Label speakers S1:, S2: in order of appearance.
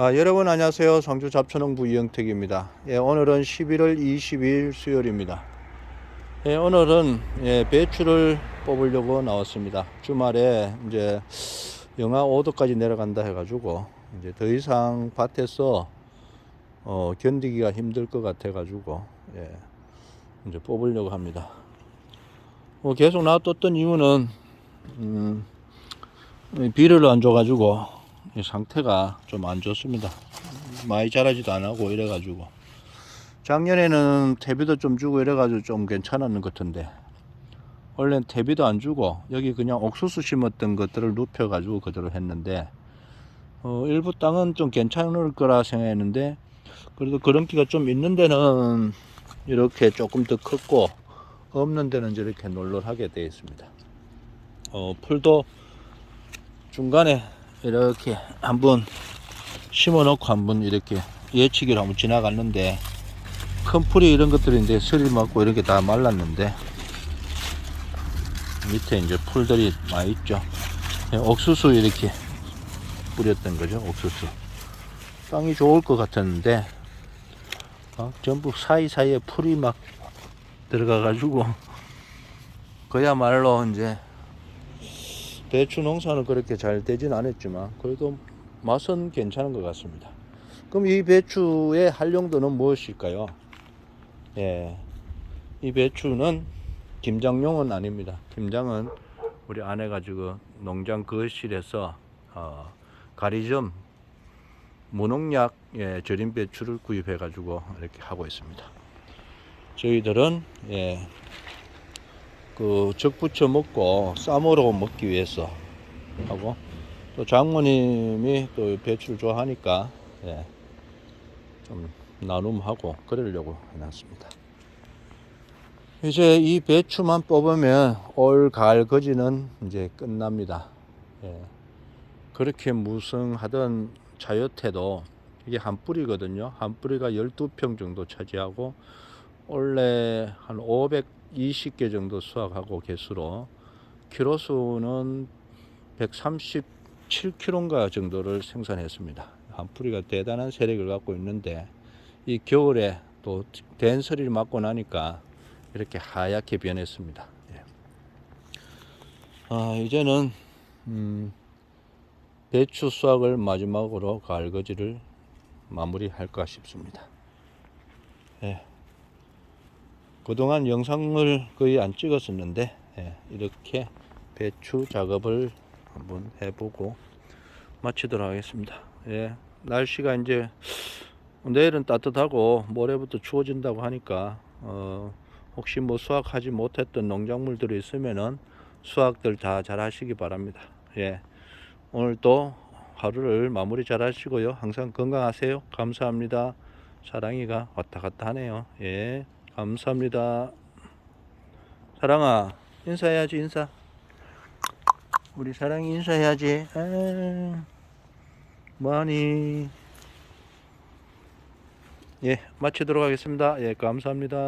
S1: 아, 여러분 안녕하세요. 성주 잡초농부 이영택입니다. 예, 오늘은 11월 22일 수요일입니다. 예, 오늘은 예, 배추를 뽑으려고 나왔습니다. 주말에 이제 영하 5도까지 내려간다 해가지고 이제 더 이상 밭에서 어, 견디기가 힘들 것 같아가지고 예, 이제 뽑으려고 합니다. 뭐 계속 놔뒀던 이유는 음, 이 비를 안 줘가지고 이 상태가 좀 안 좋습니다. 많이 자라지도 안 하고 이래가지고 작년에는 퇴비도 좀 주고 이래가지고 좀 괜찮았는 것 같은데 원래는 퇴비도 안 주고 여기 그냥 옥수수 심었던 것들을 눕혀가지고 그대로 했는데 어, 일부 땅은 좀 괜찮을 거라 생각했는데 그래도 그런기가 좀 있는 데는 이렇게 조금 더 컸고 없는 데는 이렇게 놀놀하게 되어 있습니다. 어, 풀도 중간에 이렇게 한번 심어 놓고 한번 이렇게 예치기로 한번 지나갔는데 큰 풀이 이런 것들인데 설이 맞고 이런 게 다 말랐는데 밑에 이제 풀들이 많이 있죠. 예, 옥수수 이렇게 뿌렸던 거죠 옥수수. 땅이 좋을 것 같았는데 어, 전부 사이사이에 풀이 막 들어가 가지고 그야말로 이제 배추 농사는 그렇게 잘 되진 않았지만 그래도 맛은 괜찮은 것 같습니다. 그럼 이 배추의 활용도는 무엇일까요? 예, 이 배추는 김장용은 아닙니다. 김장은 우리 아내가 지금 농장 거실에서 어, 가리점 무농약 예, 절임 배추를 구입해 가지고 이렇게 하고 있습니다. 저희들은 예, 그 적부쳐 먹고 쌈으로 먹기 위해서 하고 또 장모님이 또 배추를 좋아하니까 예, 좀 나눔하고 그러려고 해놨습니다. 이제 이 배추만 뽑으면 올 가을 거지는 이제 끝납니다. 예. 그렇게 무성하던 자요태도 이게 한 뿌리거든요. 한 뿌리가 12평 정도 차지하고 원래 한 520개 정도 수확하고 개수로 키로수는 137kg인가 정도를 생산했습니다. 한 뿌리가 대단한 세력을 갖고 있는데 이 겨울에 또 된서리를 맞고 나니까 이렇게 하얗게 변했습니다. 예. 아, 이제는 음, 배추 수확을 마지막으로 가을거지를 마무리할까 싶습니다. 예. 그동안 영상을 거의 안 찍었었는데 예, 이렇게 배추 작업을 한번 해보고 마치도록 하겠습니다. 예, 날씨가 이제 내일은 따뜻하고 모레부터 추워진다고 하니까 어, 혹시 뭐 수확하지 못했던 농작물들이 있으면은 수확들 다 잘 하시기 바랍니다. 예, 오늘 또 하루를 마무리 잘 하시고요. 항상 건강하세요. 감사합니다. 사랑이가 왔다 갔다 하네요. 예. 감사합니다. 사랑아, 인사해야지, 인사. 우리 사랑이 인사해야지. 아, 뭐하니? 예, 마치도록 하겠습니다. 예, 감사합니다.